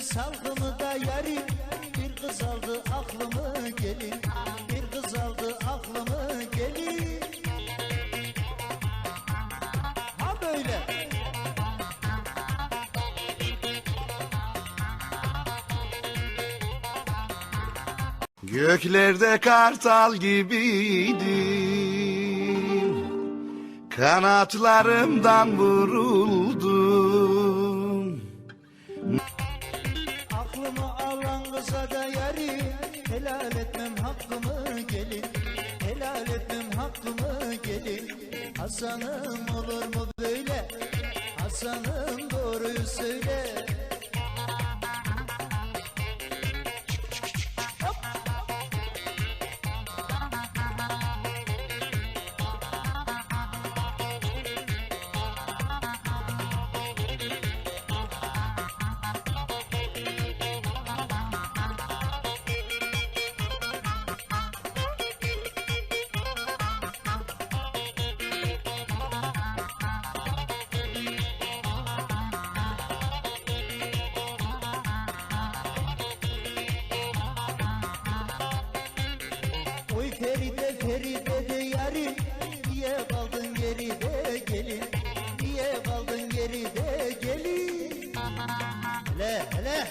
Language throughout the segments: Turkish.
salgımı da yarim Bir kız aldı aklımı gelin. Bir kız aldı aklımı gelin. Ha böyle. Göklerde kartal gibiydim. Kanatlarımdan vuruldum Hasan'ım olur mu böyle? Hasan'ım Hele hele.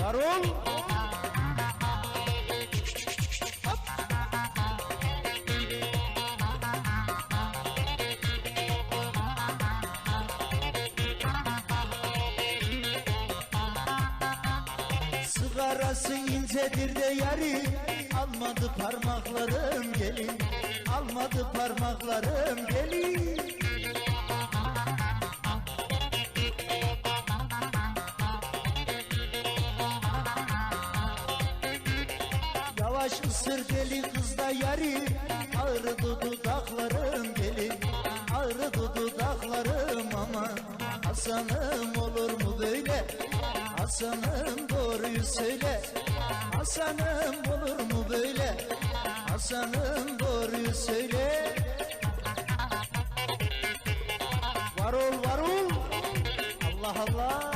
Varol Sigarası incedir de yari Almadı parmaklarım gelin. Almadı parmaklarım gelin. Yavaş ısır deli kızda yari. Ağrıdı dudaklarım gelin. Ağrıdı dudaklarım ama Hasan'ım olur mu böyle? Hasan'ım doğruyu söyle Hasan'ım olur mu böyle? Hasan'ım doğruyu söyle. Var ol var ol Allah Allah.